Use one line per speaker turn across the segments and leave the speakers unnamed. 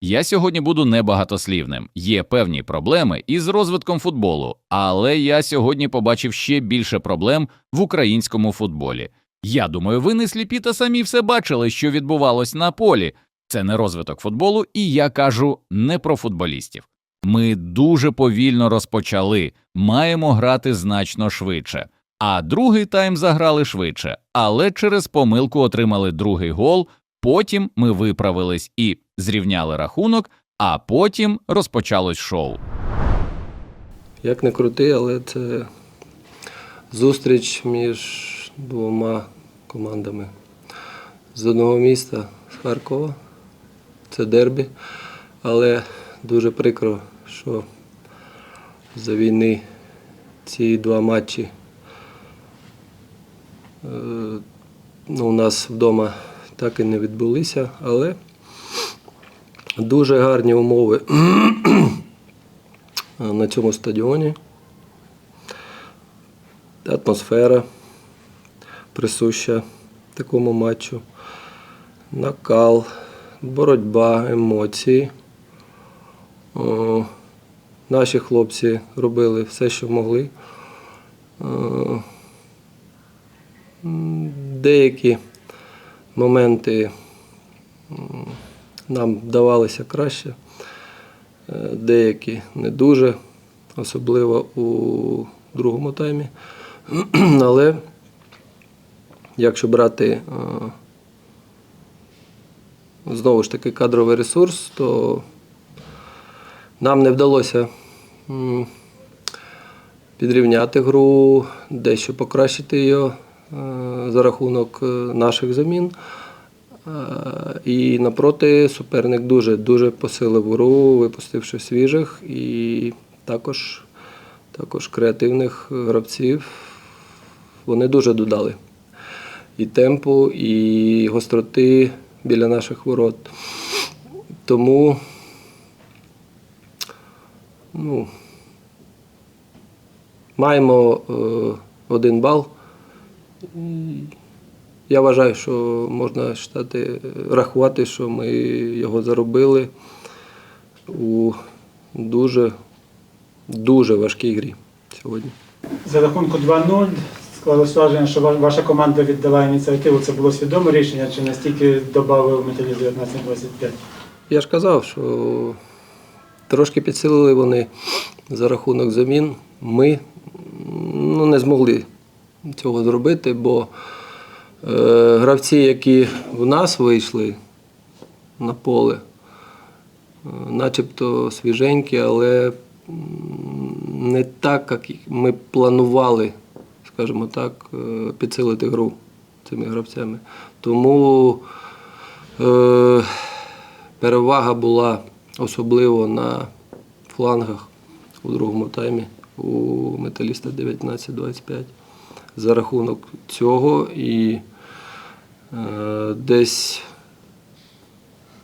Я сьогодні буду небагатослівним. Є певні проблеми із розвитком футболу, але я сьогодні побачив ще більше проблем в українському футболі. Я думаю, ви не сліпі та самі все бачили, що відбувалось на полі. Це не розвиток футболу, і я кажу не про футболістів. Ми дуже повільно розпочали, маємо грати значно швидше. А другий тайм заграли швидше, але через помилку отримали другий гол. Потім ми виправились і зрівняли рахунок, а потім розпочалось шоу.
Як не крути, але це зустріч між двома командами з одного міста, з Харкова. Це дербі. Але дуже прикро, що за війни ці два матчі е, ну, у нас вдома так і не відбулися, але дуже гарні умови на цьому стадіоні. Атмосфера присуща такому матчу. Накал, боротьба, емоції. Наші хлопці робили все, що могли. Деякі моменти нам вдавалися краще, е, деякі не дуже, особливо у другому таймі. Але якщо брати е, знову ж таки кадровий ресурс, то нам не вдалося підрівняти гру, дещо покращити е, за рахунок е, наших замін. Е, І напроти суперник дуже дуже посилив гру, випустивши свіжих і також, також креативних гравців. Вони дуже додали і темпу, і гостроти біля наших ворот. Тому ну, маємо е, один бал. Я вважаю, що можна вважати, рахувати, що ми його заробили у дуже, дуже важкій грі сьогодні.
За рахунку 2-0 склалось враження, що ваша команда віддала ініціативу. Це було свідоме рішення, чи настільки додав металіст 19-25?
Я ж казав, що трошки підсилили вони за рахунок замін. Ми ну, не змогли цього зробити, бо е, гравці, які в нас вийшли на поле, е, начебто свіженькі, але не так, як ми планували, скажімо так, е, підсилити гру цими гравцями. Тому е, перевага була особливо на флангах у другому таймі у металіста 19-25. За рахунок цього і е, десь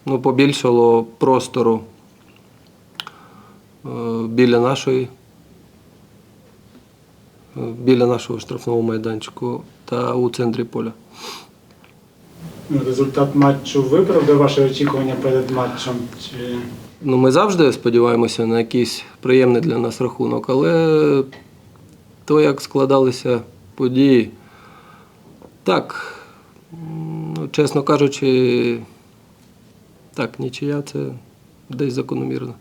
ну, побільшало простору е, біля нашої. е, Біля нашого штрафного майданчику та у центрі поля.
Результат матчу виправдав ваші очікування перед матчем? Чи...
Ну, ми завжди сподіваємося на якийсь приємний для нас рахунок, але то, як складалися події, так, ну, чесно кажучи, так, нічия це десь закономірно.